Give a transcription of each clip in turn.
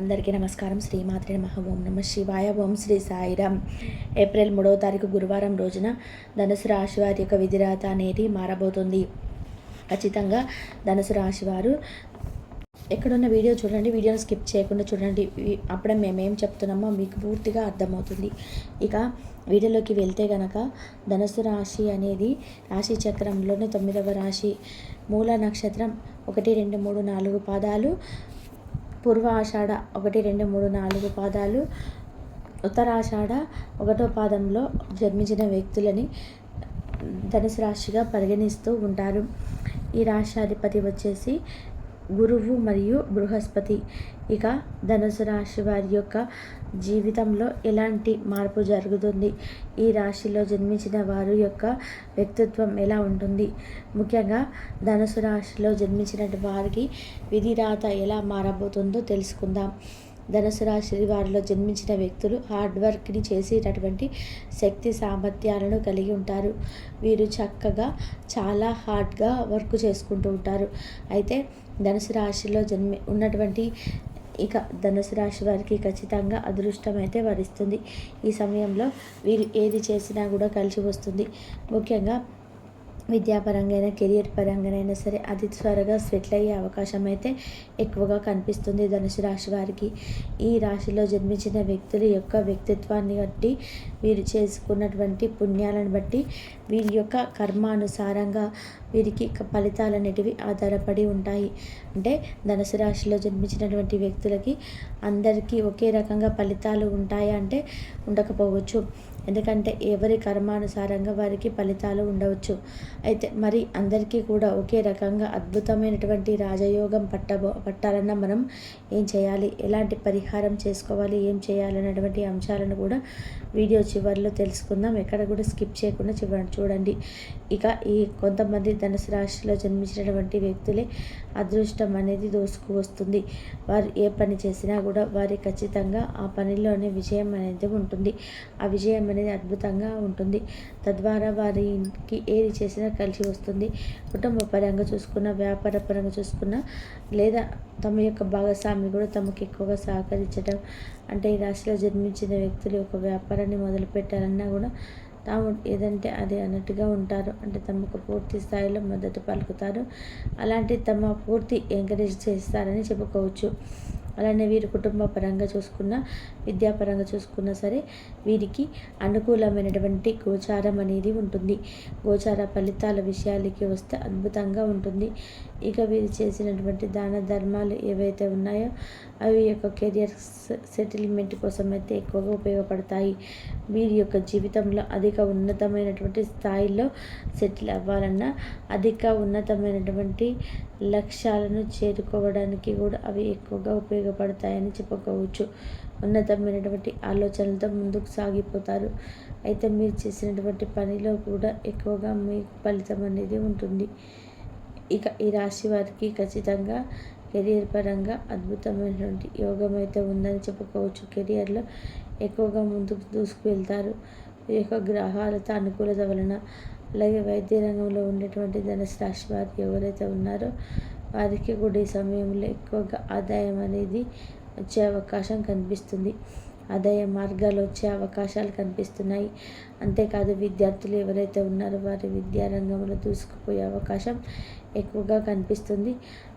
అందరికీ నమస్కారం. శ్రీమాత్రి నమః. ఓం నమ శివాయ. ఓం శ్రీ సాయిరామ్ ఏప్రిల్ మూడవ తారీఖు గురువారం రోజున ధనుసు రాశి వారి యొక్క విధిరాత అనేది మారబోతుంది. ఖచ్చితంగా ధనుసు రాశి వారు ఎక్కడున్న వీడియో చూడండి వీడియోని స్కిప్ చేయకుండా చూడండి. అప్పుడే మేమేం చెప్తున్నామో మీకు పూర్తిగా అర్థమవుతుంది. ఇక వీడియోలోకి వెళ్తే గనక ధనుసు రాశి అనేది రాశి చక్రంలోని తొమ్మిదవ రాశి. మూల నక్షత్రం ఒకటి రెండు మూడు నాలుగు పాదాలు పూర్వ ఆషాఢ ఒకటి రెండు మూడు నాలుగు పాదాలు ఉత్తరాషాఢ ఒకటో పాదంలో జన్మించిన వ్యక్తులని ధనుసు రాశిగా పరిగణిస్తూ ఉంటారు. ఈ రాష్ట్రాధిపతి వచ్చేసి గురువు మరియు బృహస్పతి. ఇక ధనుసు రాశి వారి యొక్క జీవితంలో ఎలాంటి మార్పు జరుగుతుంది? ఈ రాశిలో జన్మించిన వారి యొక్క వ్యక్తిత్వం ఎలా ఉంటుంది? ముఖ్యంగా ధనుసు రాశిలో జన్మించిన వారికి విధిరాత ఎలా మారబోతుందో తెలుసుకుందాం. ధనుసు రాశి వారిలో జన్మించిన వ్యక్తులు హార్డ్ వర్క్ని చేసేటటువంటి శక్తి సామర్థ్యాలను కలిగి ఉంటారు. వీరు చక్కగా చాలా హార్డ్గా వర్క్ చేసుకుంటూ ఉంటారు. అయితే ధనుసు రాశిలో జన్మి ఉన్నటువంటి ఇక ధనుసు రాశి వారికి ఖచ్చితంగా అదృష్టం అయితే వరిస్తుంది. ఈ సమయంలో వీరు ఏది చేసినా కూడా కలిసి వస్తుంది. ముఖ్యంగా విద్యాపరంగా కెరియర్ పరంగానైనా సరే అది త్వరగా సెటిల్ అయ్యే అవకాశం అయితే ఎక్కువగా కనిపిస్తుంది ధనుసు రాశి వారికి. ఈ రాశిలో జన్మించిన వ్యక్తుల యొక్క వ్యక్తిత్వాన్ని బట్టి వీరు చేసుకున్నటువంటి పుణ్యాలను బట్టి వీరి యొక్క కర్మానుసారంగా వీరికి ఫలితాలు అనేటివి ఆధారపడి ఉంటాయి. అంటే ధనుసు రాశిలో జన్మించినటువంటి వ్యక్తులకి అందరికీ ఒకే రకంగా ఫలితాలు ఉంటాయా అంటే ఉండకపోవచ్చు. ఎందుకంటే ఎవరి కర్మానుసారంగా వారికి ఫలితాలు ఉండవచ్చు. అయితే మరి అందరికీ కూడా ఒకే రకంగా అద్భుతమైనటువంటి రాజయోగం పట్టబో పట్టాలన్నా మనం ఏం చేయాలి? ఎలాంటి పరిహారం చేసుకోవాలి? ఏం చేయాలి? అనేటువంటి అంశాలను కూడా వీడియో చివరిలో తెలుసుకుందాం. ఎక్కడ కూడా స్కిప్ చేయకుండా చివరి చూడండి. ఇక ఈ కొంతమంది ధనుసు రాశిలో జన్మించినటువంటి వ్యక్తులే అదృష్టం అనేది దోసుకు వస్తుంది. వారు ఏ పని చేసినా కూడా వారి ఖచ్చితంగా ఆ పనిలోనే విజయం అనేది ఉంటుంది. ఆ విజయం అనేది అద్భుతంగా ఉంటుంది. తద్వారా వారికి ఏది చేసినా కలిసి వస్తుంది. కుటుంబ పరంగా చూసుకున్న వ్యాపార పరంగా చూసుకున్న లేదా తమ యొక్క భాగస్వామి కూడా తమకు ఎక్కువగా సహకరించడం అంటే ఈ రాశిలో జన్మించిన వ్యక్తులు ఒక వ్యాపారాన్ని మొదలు పెట్టాలన్నా కూడా తాము ఏదంటే అది అన్నట్టుగా ఉంటారు. అంటే తమకు పూర్తి స్థాయిలో మద్దతు పలుకుతారు. అలాంటి తమ పూర్తి ఎంకరేజ్ చేస్తారని చెప్పుకోవచ్చు. అలానే వీరి కుటుంబ పరంగా చూసుకున్న విద్యాపరంగా చూసుకున్నా సరే వీరికి అనుకూలమైనటువంటి గోచారం అనేది ఉంటుంది. గోచార ఫలితాల విషయాలకి వస్తే అద్భుతంగా ఉంటుంది. ఇక వీరు చేసినటువంటి దాన ధర్మాలు ఏవైతే ఉన్నాయో అవి యొక్క కెరియర్ సెటిల్మెంట్ కోసం అయితే ఎక్కువగా ఉపయోగపడతాయి. వీరి యొక్క జీవితంలో అధిక ఉన్నతమైనటువంటి స్థాయిలో సెటిల్ అవ్వాలన్నా అధిక ఉన్నతమైనటువంటి లక్ష్యాలను చేరుకోవడానికి కూడా అవి ఎక్కువగా ఉపయోగపడతాయని చెప్పుకోవచ్చు. ఉన్నతమైనటువంటి ఆలోచనలతో ముందుకు సాగిపోతారు. అయితే మీరు చేసినటువంటి పనిలో కూడా ఎక్కువగా మీకు ఫలితం అనేది ఉంటుంది. ఇక ఈ రాశి వారికి ఖచ్చితంగా కెరియర్ పరంగా అద్భుతమైనటువంటి యోగం అయితే ఉందని చెప్పుకోవచ్చు. కెరియర్లో ఎక్కువగా ముందుకు దూసుకు వెళ్తారు ఈ యొక్క గ్రహాలతో అనుకూలత వలన అలాగే వైద్య రంగంలో ఉండేటువంటి ధనుసు రాశి వారు ఎవరైతే ఉన్నారో వారికి కూడా ఈ సమయంలో ఎక్కువగా ఆదాయం అనేది వచ్చే అవకాశం కనిపిస్తుంది. ఆదాయ మార్గాలు వచ్చే అవకాశాలు కనిపిస్తున్నాయి. అంతేకాదు విద్యార్థులు ఎవరైతే ఉన్నారో వారి విద్యారంగంలో దూసుకుపోయే అవకాశం ఎక్కువగా కనిపిస్తుంది.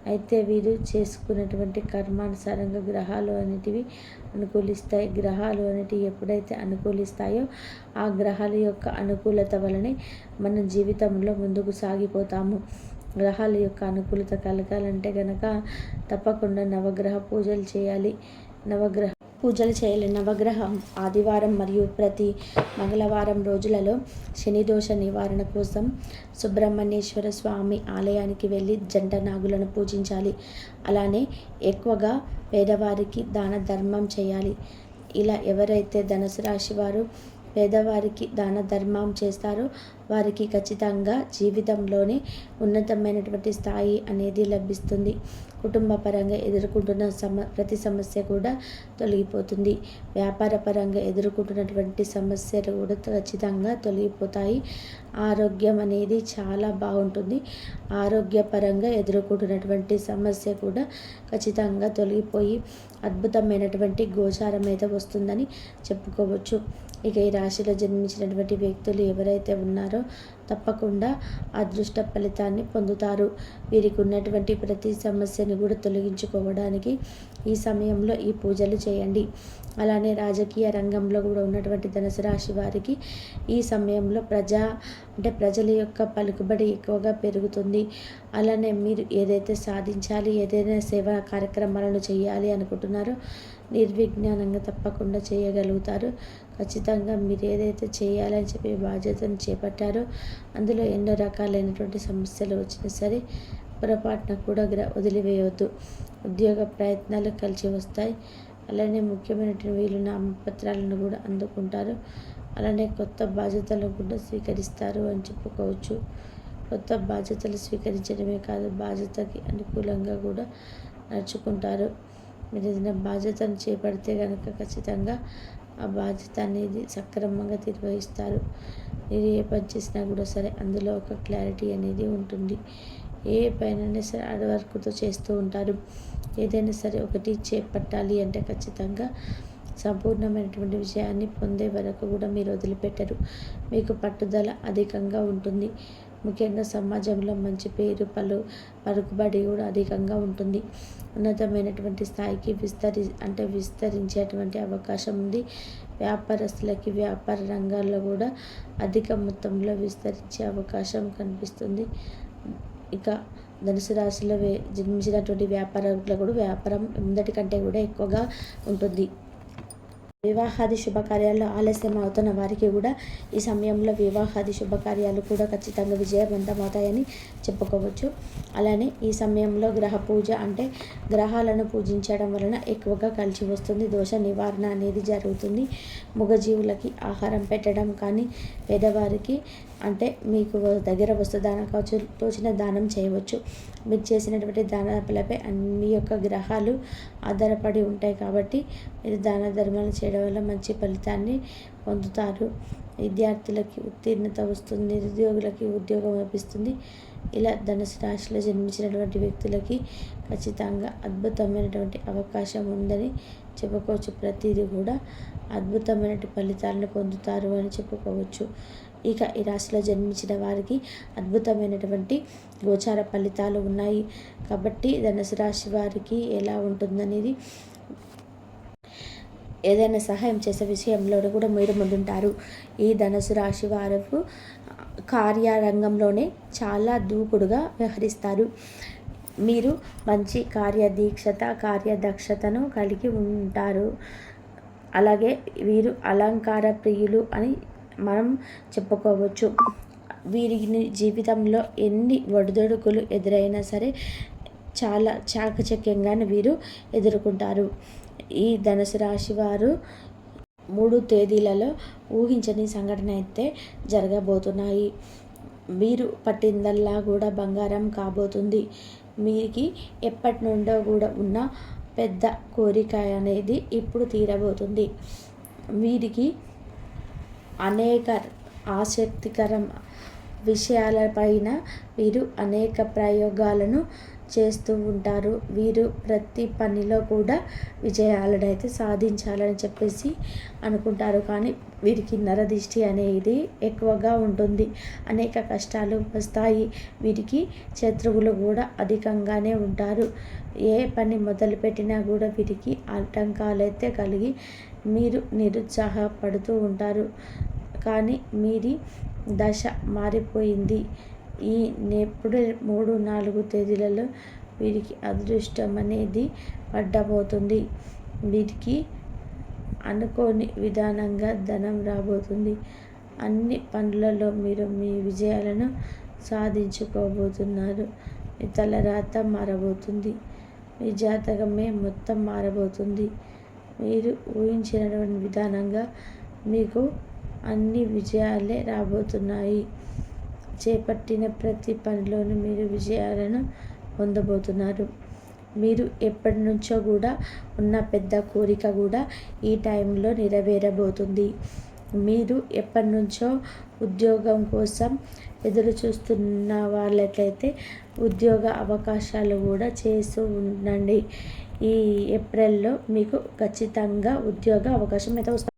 అయితే వీరు చేసుకున్నటువంటి కర్మానుసారంగా గ్రహాలు అనేటివి అనుకూలిస్తాయి. గ్రహాలు అనేటివి ఎప్పుడైతే అనుకూలిస్తాయో ఆ గ్రహాల యొక్క అనుకూలత వలనే మన జీవితంలో ముందుకు సాగిపోతాము. గ్రహాల యొక్క అనుకూలత కలగాలంటే గనక తప్పకుండా నవగ్రహ పూజలు చేయాలి. నవగ్రహ పూజలు చేయాలి. నవగ్రహం ఆదివారం మరియు ప్రతి మంగళవారం రోజులలో శని దోష నివారణ కోసం సుబ్రహ్మణ్యేశ్వర స్వామి ఆలయానికి వెళ్ళి జంట నాగులను పూజించాలి. అలానే ఎక్కువగా పేదవారికి దాన ధర్మం చేయాలి. ఇలా ఎవరైతే ధనుసు రాశి వారు పేదవారికి దాన ధర్మం చేస్తారో వారికి ఖచ్చితంగా జీవితంలోనే ఉన్నతమైనటువంటి స్థాయి అనేది లభిస్తుంది. కుటుంబ పరంగా ఎదుర్కొంటున్న సమ ప్రతి సమస్య కూడా తొలగిపోతుంది. వ్యాపార పరంగా ఎదుర్కొంటున్నటువంటి సమస్యలు కూడా ఖచ్చితంగా తొలగిపోతాయి. ఆరోగ్యం అనేది చాలా బాగుంటుంది. ఆరోగ్యపరంగా ఎదుర్కొంటున్నటువంటి సమస్య కూడా ఖచ్చితంగా తొలగిపోయి అద్భుతమైనటువంటి గోచారం అయితే వస్తుందని చెప్పుకోవచ్చు. ఇక ఈ రాశిలో జన్మించినటువంటి వ్యక్తులు ఎవరైతే ఉన్నారో తప్పకుండా అదృష్ట ఫలితాన్ని పొందుతారు. వీరికి ఉన్నటువంటి ప్రతి సమస్యను కూడా తొలగించుకోవడానికి ఈ సమయంలో ఈ పూజలు చేయండి. అలానే రాజకీయ రంగంలో కూడా ఉన్నటువంటి ధనుసు రాశి వారికి ఈ సమయంలో ప్రజా అంటే ప్రజల యొక్క పలుకుబడి ఎక్కువగా పెరుగుతుంది. అలానే మీరు ఏదైతే సాధించాలి ఏదైనా సేవా కార్యక్రమాలను చేయాలి అనుకుంటున్నారో నిర్విజ్ఞానంగా తప్పకుండా చేయగలుగుతారు. ఖచ్చితంగా మీరు ఏదైతే చేయాలని చెప్పి బాధ్యతను చేపట్టారో అందులో ఎన్నో రకాలైనటువంటి సమస్యలు వచ్చినా సరే పొరపాటున కూడా గ్ర వదిలివేయవద్దు. ఉద్యోగ ప్రయత్నాలు కలిసి వస్తాయి. అలానే ముఖ్యమైనటువంటి వీలు నామపత్రాలను కూడా అందుకుంటారు. అలానే కొత్త బాధ్యతలను కూడా స్వీకరిస్తారు అని చెప్పుకోవచ్చు. కొత్త బాధ్యతలు స్వీకరించడమే కాదు బాధ్యతకి అనుకూలంగా కూడా నడుచుకుంటారు. మీరు ఏదైనా బాధ్యతను చేపడితే కనుక ఖచ్చితంగా ఆ బాధ్యత అనేది సక్రమంగా నిర్వహిస్తారు. మీరు ఏ పని చేసినా కూడా సరే అందులో ఒక క్లారిటీ అనేది ఉంటుంది. ఏ పైన సరే అడవర్క్తో చేస్తూ ఉంటారు. ఏదైనా సరే ఒకటి చేపట్టాలి అంటే ఖచ్చితంగా సంపూర్ణమైనటువంటి విషయాన్ని పొందే వరకు కూడా మీరు వదిలిపెట్టరు. మీకు పట్టుదల అధికంగా ఉంటుంది. ముఖ్యంగా సమాజంలో మంచి పేరు పలు పలుకుబడి కూడా అధికంగా ఉంటుంది. ఉన్నతమైనటువంటి స్థాయికి విస్తరి అంటే విస్తరించేటువంటి అవకాశం ఉంది. వ్యాపారస్తులకి వ్యాపార రంగాల్లో కూడా అధిక మొత్తంలో విస్తరించే అవకాశం కనిపిస్తుంది. ఇక ధనుసు రాశిలో వే జన్మించినటువంటి వ్యాపారంలో కూడా వ్యాపారం ముందటి కంటే కూడా ఎక్కువగా ఉంటుంది. వివాహాది శుభకార్యాల్లో ఆలస్యం అవుతున్న వారికి కూడా ఈ సమయంలో వివాహాది శుభకార్యాలు కూడా ఖచ్చితంగా విజయవంతమవుతాయని చెప్పుకోవచ్చు. అలానే ఈ సమయంలో గ్రహ పూజ అంటే గ్రహాలను పూజించడం వలన ఎక్కువగా కలిసి వస్తుంది. దోష నివారణ అనేది జరుగుతుంది. మూగజీవులకి ఆహారం పెట్టడం కానీ పేదవారికి అంటే మీకు దగ్గర వస్తు దానం కావచ్చు తోచిన దానం చేయవచ్చు. మీరు చేసినటువంటి దానాలపై అన్ని యొక్క గ్రహాలు ఆధారపడి ఉంటాయి కాబట్టి మీరు దాన ధర్మాలు చేయడం వల్ల మంచి ఫలితాన్ని పొందుతారు. విద్యార్థులకి ఉత్తీర్ణత వస్తుంది నిరుద్యోగులకి ఉద్యోగం లభిస్తుంది. ఇలా ధనుసు రాశిలో జన్మించినటువంటి వ్యక్తులకి ఖచ్చితంగా అద్భుతమైనటువంటి అవకాశం ఉందని చెప్పుకోవచ్చు. ప్రతిదీ కూడా అద్భుతమైన ఫలితాలను పొందుతారు అని చెప్పుకోవచ్చు. ఇక ఈ రాశిలో జన్మించిన వారికి అద్భుతమైనటువంటి గోచార ఫలితాలు ఉన్నాయి. కాబట్టి ధనుసు రాశి వారికి ఎలా ఉంటుందనేది ఏదైనా సహాయం చేసే విషయంలో కూడా మీరు ముందుంటారు. ఈ ధనుసు రాశి వారు కార్యరంగంలోనే చాలా దూకుడుగా వ్యవహరిస్తారు. మీరు మంచి కార్యదీక్షత కార్యదక్షతను కలిగి ఉంటారు. అలాగే వీరు అలంకార ప్రియులు అని మనం చెప్పుకోవచ్చు. వీరిని జీవితంలో ఎన్ని ఒడిదొడుకులు ఎదురైనా సరే చాలా చాకచక్యంగానే వీరు ఎదుర్కొంటారు. ఈ ధనుసు రాశి వారు మూడు తేదీలలో ఊహించని సంఘటన అయితే జరగబోతున్నాయి. మీరు పట్టిందల్లా కూడా బంగారం కాబోతుంది. మీకు ఎప్పటి నుండో కూడా ఉన్న పెద్ద కోరిక అనేది ఇప్పుడు తీరబోతుంది. వీరికి అనేక ఆసక్తికరం విషయాలపైన వీరు అనేక ప్రయోగాలను చేస్తూ ఉంటారు. వీరు ప్రతి పనిలో కూడా విజయాలను అయితే సాధించాలని చెప్పేసి అనుకుంటారు. కానీ వీరికి నరదిష్టి అనేది ఎక్కువగా ఉంటుంది. అనేక కష్టాలు వస్తాయి. వీరికి శత్రువులు కూడా అధికంగానే ఉంటారు. ఏ పని మొదలుపెట్టినా కూడా వీరికి ఆటంకాలు అయితే కలిగి మీరు నిరుత్సాహపడుతూ ఉంటారు. కానీ మీది దశ మారిపోయింది. ఈ నెప్పుడు మూడు నాలుగు తేదీలలో వీరికి అదృష్టం అనేది పడ్డబోతుంది. వీరికి అనుకోని విధానంగా ధనం రాబోతుంది. అన్ని పనులలో మీరు మీ విజయాలను సాధించుకోబోతున్నారు. మీ తలరాత మారబోతుంది. మీ జాతకమే మొత్తం మారబోతుంది. మీరు ఊహించినటువంటి విధానంగా మీకు అన్ని విజయాలే రాబోతున్నాయి. చేపట్టిన ప్రతి పనిలోనూ మీరు విజయాలను పొందబోతున్నారు. మీరు ఎప్పటి నుంచో కూడా ఉన్న పెద్ద కోరిక కూడా ఈ టైంలో నెరవేరబోతుంది. మీరు ఎప్పటి నుంచో ఉద్యోగం కోసం ఎదురు చూస్తున్న వాళ్ళకైతే ఉద్యోగ అవకాశాలు కూడా చేస్తూ ఉండండి. ఈ ఏప్రిల్లో మీకు ఖచ్చితంగా ఉద్యోగ అవకాశం అయితే వస్తుంది